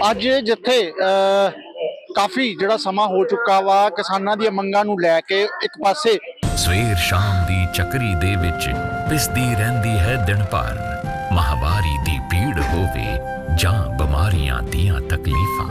ਅੱਜ ਜਿੱਥੇ ਕਾਫੀ ਜਿਹੜਾ ਸਮਾਂ ਹੋ ਚੁੱਕਾ ਵਾ, ਕਿਸਾਨਾਂ ਦੀਆਂ ਮੰਗਾਂ ਨੂੰ ਲੈ ਕੇ ਇੱਕ ਪਾਸੇ ਸਵੇਰ ਸ਼ਾਮ ਦੀ ਚੱਕਰੀ ਦੇ ਵਿੱਚ ਪਿਸਦੀ ਰਹਿੰਦੀ ਹੈ ਦਿਨ ਭਰ। ਮਹਾਵਾਰੀ ਦੀ ਪੀੜ ਹੋਵੇ ਜਾਂ ਬਿਮਾਰੀਆਂ ਦੀਆਂ ਤਕਲੀਫਾਂ।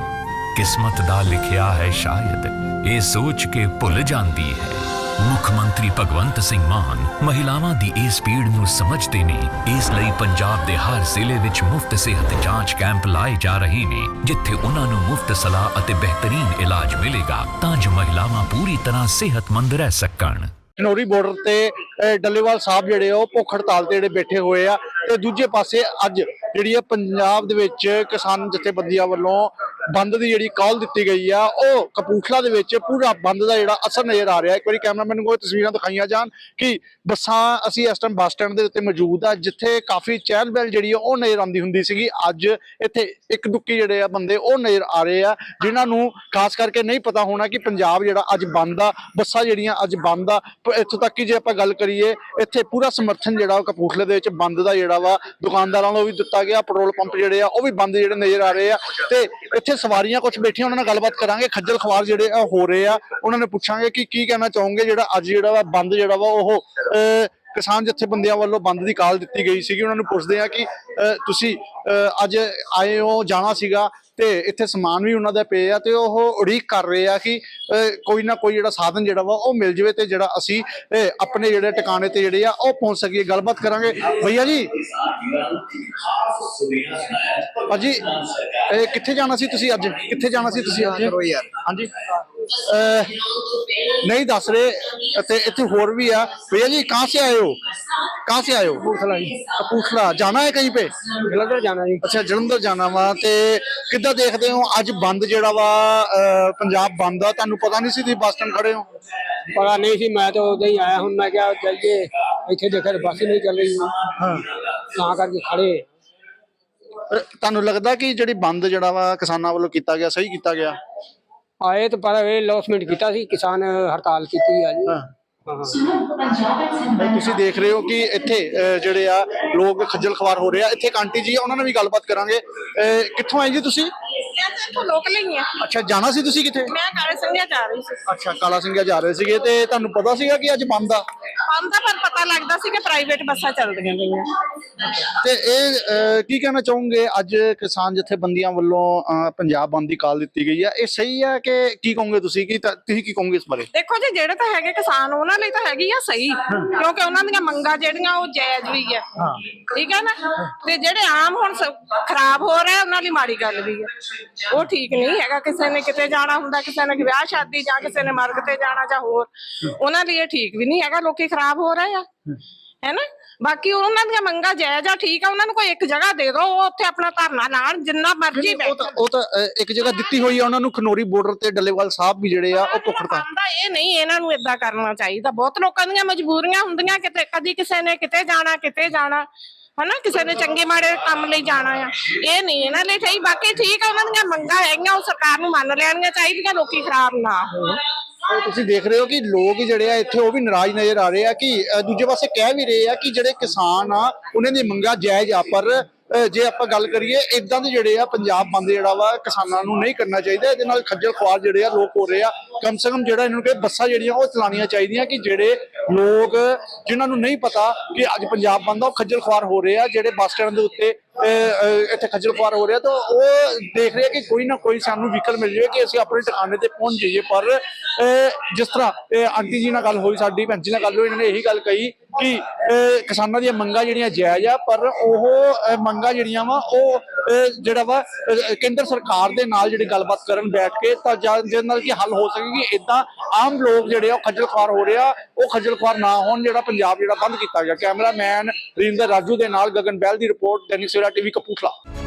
ਕਿਸਮਤ ਦਾ ਲਿਖਿਆ ਹੈ ਸ਼ਾਇਦ, ਇਹ ਸੋਚ ਕੇ ਭੁੱਲ ਜਾਂਦੀ ਹੈ। ਮੁੱਖ ਮੰਤਰੀ ਭਗਵੰਤ ਸਿੰਘ ਮਾਨ ਮਹਿਲਾਵਾਂ ਦੀ ਇਸ ਪੀੜ ਨੂੰ ਸਮਝਦੇ ਨੇ। ਇਸ ਲਈ ਪੰਜਾਬ ਦੇ ਹਰ ਜ਼ਿਲ੍ਹੇ ਵਿੱਚ ਮੁਫਤ ਸਿਹਤ ਜਾਂਚ ਕੈਂਪ ਲਾਏ ਜਾ ਰਹੇ ਨੇ, ਜਿੱਥੇ ਉਹਨਾਂ ਨੂੰ ਮੁਫਤ ਸਲਾਹ ਅਤੇ ਬਿਹਤਰੀਨ ਇਲਾਜ ਮਿਲੇਗਾ ਤਾਂ ਜੋ ਮਹਿਲਾਵਾਂ ਪੂਰੀ ਤਰ੍ਹਾਂ ਸਿਹਤਮੰਦ ਰਹਿ ਸਕਣ। ਖਨੌਰੀ ਬਾਰਡਰ ਤੇ ਡੱਲੇਵਾਲ ਸਾਹਿਬ ਜਿਹੜੇ ਆ, ਉਹ ਭੁੱਖ ਹੜਤਾਲ ਤੇ ਜਿਹੜੇ ਬੈਠੇ ਹੋਏ ਆ। ਤੇ ਦੂਜੇ ਪਾਸੇ ਅੱਜ ਜਿਹੜੀ ਹੈ ਪੰਜਾਬ ਦੇ ਵਿੱਚ ਕਿਸਾਨ ਜਥੇਬੰਦੀਆਂ ਵੱਲੋਂ ਬੰਦ ਦੀ ਜਿਹੜੀ ਕਾਲ ਦਿੱਤੀ ਗਈ ਆ, ਉਹ ਕਪੂਰਥਲਾ ਦੇ ਵਿੱਚ ਪੂਰਾ ਬੰਦ ਦਾ ਜਿਹੜਾ ਅਸਰ ਨਜ਼ਰ ਆ ਰਿਹਾ। ਇੱਕ ਵਾਰੀ ਕੈਮਰਾਮੈਨ ਨੂੰ ਕੋਈ ਤਸਵੀਰਾਂ ਦਿਖਾਈਆਂ ਜਾਣ ਕਿ ਬੱਸਾਂ, ਅਸੀਂ ਇਸ ਟਾਈਮ ਬੱਸ ਸਟੈਂਡ ਦੇ ਉੱਤੇ ਮੌਜੂਦ ਆ, ਜਿੱਥੇ ਕਾਫੀ ਚਹਿਲ ਪਹਿਲ ਜਿਹੜੀ ਆ, ਉਹ ਨਜ਼ਰ ਆਉਂਦੀ ਹੁੰਦੀ ਸੀਗੀ। ਅੱਜ ਇੱਥੇ ਇੱਕ ਦੁੱਕੀ ਜਿਹੜੇ ਆ ਬੰਦੇ, ਉਹ ਨਜ਼ਰ ਆ ਰਹੇ ਆ, ਜਿਨ੍ਹਾਂ ਨੂੰ ਖਾਸ ਕਰਕੇ ਨਹੀਂ ਪਤਾ ਹੋਣਾ ਕਿ ਪੰਜਾਬ ਜਿਹੜਾ ਅੱਜ ਬੰਦ ਆ, ਬੱਸਾਂ ਜਿਹੜੀਆਂ ਅੱਜ ਬੰਦ ਆ, ਪ- ਇੱਥੋਂ ਤੱਕ ਕਿ ਜੇ ਆਪਾਂ ਗੱਲ ਕਰੀਏ, ਇੱਥੇ ਪੂਰਾ ਸਮਰਥਨ ਜਿਹੜਾ ਉਹ ਕਪੂਰਥਲੇ ਦੇ ਵਿੱਚ ਬੰਦ ਦਾ ਜਿਹੜਾ ਵਾ, ਦੁਕਾਨਦਾਰਾਂ ਨੂੰ ਵੀ ਦਿੱਤਾ ਗਿਆ, ਪੈਟਰੋਲ ਪੰਪ ਜਿਹੜੇ ਆ, ਉਹ ਵੀ ਬੰਦ ਜਿਹੜੇ ਨਜ਼ਰ ਆ ਰਹੇ ਆ। ਤੇ ਇੱਥੇ ਸਵਾਰੀਆਂ ਕੁਝ ਬੈਠੀਆਂ ਉਹਨਾਂ ਨਾਲ ਗੱਲਬਾਤ ਕਰਾਂਗੇ। ਖੱਜਲ ਖਵਾਰ ਜਿਹੜੇ ਆ ਹੋ ਰਹੇ ਆ। ਉਹਨਾਂ ਨੇ ਪੁੱਛਾਂਗੇ ਕਿ ਕੀ ਕਹਿਣਾ ਚਾਹੋਗੇ ਜਿਹੜਾ ਅੱਜ ਜਿਹੜਾ ਵਾ ਬੰਦ ਜਿਹੜਾ ਵਾ ਉਹ ਅਹ, ਕਿਸਾਨ ਜਥੇਬੰਦੀਆਂ ਵੱਲੋਂ ਬੰਦ ਦੀ ਕਾਲ ਦਿੱਤੀ ਗਈ ਸੀਗੀ। ਉਹਨਾਂ ਨੂੰ ਪੁੱਛਦੇ ਆ ਕਿ ਤੁਸੀਂ ਅੱਜ ਆਏ ਹੋ, ਜਾਣਾ ਸੀਗਾ ਤੇ ਇੱਥੇ ਸਮਾਨ ਵੀ ਉਹਨਾਂ ਦਾ ਪਏ ਆ ਤੇ ਉਹ ਉਡੀਕ ਕਰ ਰਹੇ ਆ ਕਿ ਕੋਈ ਨਾ ਕੋਈ ਜਿਹੜਾ ਸਾਧਨ ਜਿਹੜਾ ਵਾ ਉਹ ਮਿਲ ਜਵੇ ਤੇ ਜਿਹੜਾ ਅਸੀਂ ਆਪਣੇ ਜਿਹੜੇ ਟਿਕਾਣੇ ਤੇ ਜਿਹੜੇ ਆ ਉਹ ਪਹੁੰਚ ਸਕੀਏ। ਗੱਲਬਾਤ ਕਰਾਂਗੇ। ਭਈਆ ਜੀ। ਭਾਜੀ ਇਹ ਕਿੱਥੇ ਜਾਣਾ ਸੀ ਤੁਸੀਂ ਅੱਜ? ਕਿੱਥੇ ਜਾਣਾ ਸੀ ਤੁਸੀਂ ਅੱਜ? ਕਰੋ ਯਾਰ ਹਾਂਜੀ। ਅਹ, ਨਹੀਂ ਦੱਸ ਰਹੇ ਤੇ ਇੱਥੇ ਹੋਰ ਵੀ ਆ भैया जी कहाँ से आए हो कहाँ से आए हो ਕਪੂਰਥਲਾ ਜੀ कपूरथला जाना है कहीं पे ਜਲੰਧਰ ਜਾਣਾ ਜੀ ਅੱਛਾ ਜਲੰਧਰ ਜਾਣਾ ਵਾ ਤੇ ਕਿੱਦਾਂ ਦੇਖਦੇ ਹੋ ਅੱਜ ਬੰਦ ਜਿਹੜਾ ਵਾ ਅਹ, ਪੰਜਾਬ ਬੰਦ ਆ ਤੁਹਾਨੂੰ ਪਤਾ ਨਹੀਂ ਸੀ ਤੁਸੀਂ ਬੱਸ ਸਟੈਂਡ ਖੜੇ ਹੋ ਪਤਾ ਨਹੀਂ ਸੀ ਮੈਂ ਤਾਂ ਉਦੋਂ ਹੀ ਆਇਆ ਹੁਣ ਮੈਂ ਕਿਹਾ ਜਾਈਏ ਇੱਥੇ ਦੇਖਿਆ ਤਾਂ ਬੱਸ ਹੀ ਨਹੀਂ ਚੱਲ ਰਹੀ ਹਾਂ ਤਾਂ ਕਰਕੇ ਖੜੇ ਅਹ, ਤੁਹਾਨੂੰ ਲੱਗਦਾ ਕਿ ਜਿਹੜੀ ਬੰਦ ਜਿਹੜਾ ਵਾ ਕਿਸਾਨਾਂ ਵੱਲੋਂ ਕੀਤਾ ਗਿਆ ਸਹੀ ਕੀਤਾ ਗਿਆ ਆਏ ਤਾਂ ਪਰ ਇਹ ਲੌਸਮੈਂਟ ਕੀਤਾ ਸੀ ਕਿਸਾਨ ਹੜਤਾਲ ਕੀਤੀ ਆ ਜੀ। ਹਾਂ। ਤੁਸੀਂ ਦੇਖ ਰਹੇ ਹੋ ਕਿ ਇੱਥੇ ਅਹ, ਜਿਹੜੇ ਆ ਲੋਕ ਖੱਜਲ ਖਵਾਰ ਹੋ ਰਹੇ ਆ। ਇੱਥੇ ਇੱਕ ਆਂਟੀ ਜੀ ਆ ਉਹਨਾਂ ਨਾਲ ਵੀ ਗੱਲਬਾਤ ਕਰਾਂਗੇ। ਅਹ, ਕਿੱਥੋਂ ਆਏ ਜੀ ਤੁਸੀਂ? ਮੈਂ ਤਾਂ ਇੱਥੋਂ ਲੋਕਲ ਹੀ ਆ। ਅੱਛਾ ਜਾਣਾ ਸੀ ਤੁਸੀਂ ਕਿੱਥੇ? ਮੈਂ ਕਾਲੇ ਸੰਘਿਆ ਜਾ ਰਹੀ ਸੀ। ਅੱਛਾ ਕਾਲਾ ਸਿੰਘਿਆ ਜਾ ਰਹੇ ਸੀਗੇ ਤੇ ਤੁਹਾਨੂੰ ਪਤਾ ਸੀਗਾ ਕਿ ਅੱਜ ਬੰਦ ਆ? ਬੰਦ ਆ ਪਰ ਪਤਾ ਲੱਗਦਾ ਸੀ ਕਿ ਪ੍ਰਾਈਵੇਟ ਬੱਸਾਂ ਚੱਲਦੀਆਂ ਪਈਆਂ। ਤੇ ਇਹ ਅਹ, ਕੀ ਕਹਿਣਾ ਚਾਹੋਗੇ? ਅੱਜ ਕਿਸਾਨ ਜਥੇਬੰਦੀਆਂ ਵੱਲੋਂ ਅਹ, ਪੰਜਾਬ ਬੰਦ ਦੀ ਕਾਲ ਦਿੱਤੀ ਗਈ ਆ। ਇਹ ਸਹੀ ਆ ਕਿ ਕੀ ਕਹੋਗੇ ਤੁਸੀਂ? ਕੀ ਤਾਂ- ਤੁਸੀਂ ਕੀ ਕਹੋਗੇ ਇਸ ਬਾਰੇ? ਦੇਖੋ ਜੀ ਜਿਹੜੇ ਤਾਂ ਹੈਗੇ ਕਿਸਾਨ ਉਹਨਾਂ ਲਈ ਤਾਂ ਹੈਗੀ ਆ ਸਹੀ। ਕਿਉਂਕਿ ਉਹਨਾਂ ਦੀਆਂ ਮੰਗਾਂ ਜਿਹੜੀਆਂ ਉਹ ਜਾਇਜ਼ ਵੀ ਆ। ਠੀਕ ਹੈ ਨਾ? ਤੇ ਜਿਹੜੇ ਆਮ ਹੁਣ ਸ- ਖਰਾਬ ਹੋ ਰਹੇ ਉਹਨਾਂ ਲਈ ਮਾੜੀ ਗੱਲ ਵੀ ਆ। ਉਹ ਠੀਕ ਨਹੀਂ ਹੈਗਾ ਕਿਸੇ ਨੇ ਕਿਤੇ ਜਾਣਾ ਹੁੰਦਾ ਕਿਸੇ ਨੇ ਵਿਆਹ ਸ਼ਾਦੀ ਜਾਂ ਕਿਸੇ ਨੇ ਮਰਗ ਤੇ ਜਾਣਾ ਜਾਂ ਹੋਰ। ਉਹਨਾਂ ਲਈ ਇਹ ਠੀਕ ਵੀ ਨਹੀਂ ਹੈਗਾ ਲੋਕੀ ਖਰਾਬ ਹੋ ਰਹੇ ਆ। ਹੈਨਾ? ਬਾਕੀ ਉਹਨਾਂ ਦੀਆਂ ਮੰਗਾਂ ਜਾਇਜ਼ ਆ ਠੀਕ ਆ ਉਹਨਾਂ ਨੂੰ ਕੋਈ ਇੱਕ ਜਗ੍ਹਾ ਦੇ ਦਿਓ ਉਹ ਉੱਥੇ ਆਪਣਾ ਧਰਨਾ ਲਾਣ ਜਿੰਨਾ ਮਰਜ਼ੀ ਉਹ ਤਾਂ ਉਹ ਤਾਂ ਅਹ, ਇੱਕ ਜਗ੍ਹਾ ਦਿੱਤੀ ਹੋਈ ਆ ਉਹਨਾਂ ਨੂੰ ਖਨੋਰੀ ਬਾਰਡਰ ਤੇ ਡੱਲੇਵਾਲ ਸਾਹਿਬ ਵੀ ਜਿਹੜੇ ਆ ਉਹ ਭੁੱਖੜਤਾ ਬੰਦਾ ਇਹ ਨਹੀਂ ਇਹਨਾਂ ਨੂੰ ਇਦਾਂ ਕਰਨਾ ਚਾਹੀਦਾ। ਬਹੁਤ ਲੋਕਾਂ ਦੀਆਂ ਮਜਬੂਰੀਆਂ ਹੁੰਦੀਆਂ ਕਿਤੇ ਕਦੀ ਕਿਸੇ ਨੇ ਕਿਤੇ ਜਾਣਾ ਕਿਤੇ ਜਾਣਾ। ਹਨਾ? ਕਿਸੇ ਨੇ ਚੰਗੇ ਮਾੜੇ ਕੰਮ ਲਈ ਜਾਣਾ ਆ। ਇਹ ਨਹੀਂ, ਇਹਨਾਂ ਲਈ ਸਹੀ। ਬਾਕੀ ਠੀਕ ਆ, ਉਹਨਾਂ ਦੀਆਂ ਮੰਗਾਂ ਹੈਗੀਆਂ, ਉਹ ਸਰਕਾਰ ਨੂੰ ਮੰਨ ਲੈਣੀਆਂ ਚਾਹੀਦੀਆਂ, ਲੋਕੀ ਖਰਾਬ ਨਾ ਹੋਣ। ਉਹ ਤੁਸੀਂ ਦੇਖ ਰਹੇ ਹੋ ਕਿ ਲੋਕ ਜਿਹੜੇ ਆ ਇੱਥੇ, ਉਹ ਵੀ ਨਾਰਾਜ਼ ਨਜ਼ਰ ਆ ਰਹੇ ਆ ਕਿ ਦੂਜੇ ਪਾਸੇ ਕਹਿ ਵੀ ਰਹੇ ਆ ਕਿ ਜਿਹੜੇ ਕਿਸਾਨ ਆ, ਉਹਨਾਂ ਦੀ ਮੰਗਾਂ ਜਾਇਜ਼ ਆ, ਪਰ ਜੇ ਆਪਾਂ ਗੱਲ ਕਰੀਏ ਇਦਾਂ ਦੇ ਜਿਹੜੇ ਆ ਪੰਜਾਬ ਬੰਦ ਜਿਹੜਾ ਵਾ, ਕਿਸਾਨਾਂ ਨੂੰ ਨਹੀਂ ਕਰਨਾ ਚਾਹੀਦਾ, ਇਹਦੇ ਨਾਲ ਖੱਜਲ ਖੁਆਰ ਜਿਹੜੇ ਆ ਲੋਕ ਹੋ ਰਹੇ ਆ। ਕਮ ਸੇ ਕਮ ਜਿਹੜਾ ਇਹਨਾਂ ਨੂੰ ਕਿ ਬੱਸਾਂ ਜਿਹੜੀਆਂ, ਉਹ ਚਲਾਉਣੀਆਂ ਚਾਹੀਦੀਆਂ ਕਿ ਜਿਹੜੇ ਲੋਕ, ਜਿਨ੍ਹਾਂ ਨੂੰ ਨਹੀਂ ਪਤਾ ਕਿ ਅੱਜ ਪੰਜਾਬ ਬੰਦ ਆ, ਉਹ ਖੱਜਲ ਖੁਆਰ ਹੋ ਰਹੇ ਆ, ਜਿਹੜੇ ਬੱਸ ਸਟੈਂਡ ਦੇ ਉੱਤੇ ਇੱਥੇ ਖੱਜਲ ਖੁਆਰ ਹੋ ਰਿਹਾ ਤਾਂ ਉਹ ਦੇਖ ਰਿਹਾ ਕਿ ਕੋਈ ਨਾ ਕੋਈ ਸਾਨੂੰ ਵਹੀਕਲ ਮਿਲ ਜਾਵੇ ਕਿ ਅਸੀਂ ਆਪਣੇ ਟਿਕਾਣੇ ਤੇ ਪਹੁੰਚ ਜਾਈਏ। ਪਰ ਜਿਸ ਤਰ੍ਹਾਂ ਆਂਟੀ ਜੀ ਨਾਲ ਗੱਲ ਹੋਈ, ਸਾਡੀ ਭੈਣ ਜੀ ਨਾਲ ਗੱਲ ਹੋਈ, ਇਹਨਾਂ ਨੇ ਇਹੀ ਗੱਲ ਕਹੀ ਕਿ ਕਿਸਾਨਾਂ ਦੀਆਂ ਮੰਗਾਂ ਜਿਹੜੀਆਂ ਜਾਇਜ਼ ਆ, ਪਰ ਉਹ ਮੰਗਾਂ ਜਿਹੜੀਆਂ ਵਾ, ਉਹ ਜਿਹੜਾ ਵਾ ਕੇਂਦਰ ਸਰਕਾਰ ਦੇ ਨਾਲ ਜਿਹੜੀ ਗੱਲਬਾਤ ਕਰਨ ਬੈਠ ਕੇ ਤਾਂ ਜਾਂ- ਜਿਹਦੇ ਨਾਲ ਕੀ ਹੱਲ ਹੋ ਸਕੇਗੀ ਇਦਾਂ ਆਮ ਲੋਕ ਜਿਹੜੇ ਆ, ਉਹ ਖੱਜਲ ਖੁਆਰ ਹੋ ਰਿਹਾ, ਉਹ ਖੱਜਲ ਖੁਆਰ ਨਾ ਹੋਣ ਜਿਹੜਾ ਪੰਜਾਬ ਜਿਹੜਾ ਬੰਦ ਕੀਤਾ ਗਿਆ। ਕੈਮਰਾਮੈਨ ਰਿੰਦਰ ਰਾਜੂ ਦੇ ਨਾਲ ਗਗਨ ਬੈਲ ਦੀ ਰਿਪੋਰਟ, ਦੈਨਿਕ ਸਵੇਰਾ ਟੀਵੀ ਕਪੂਰਥਲਾ।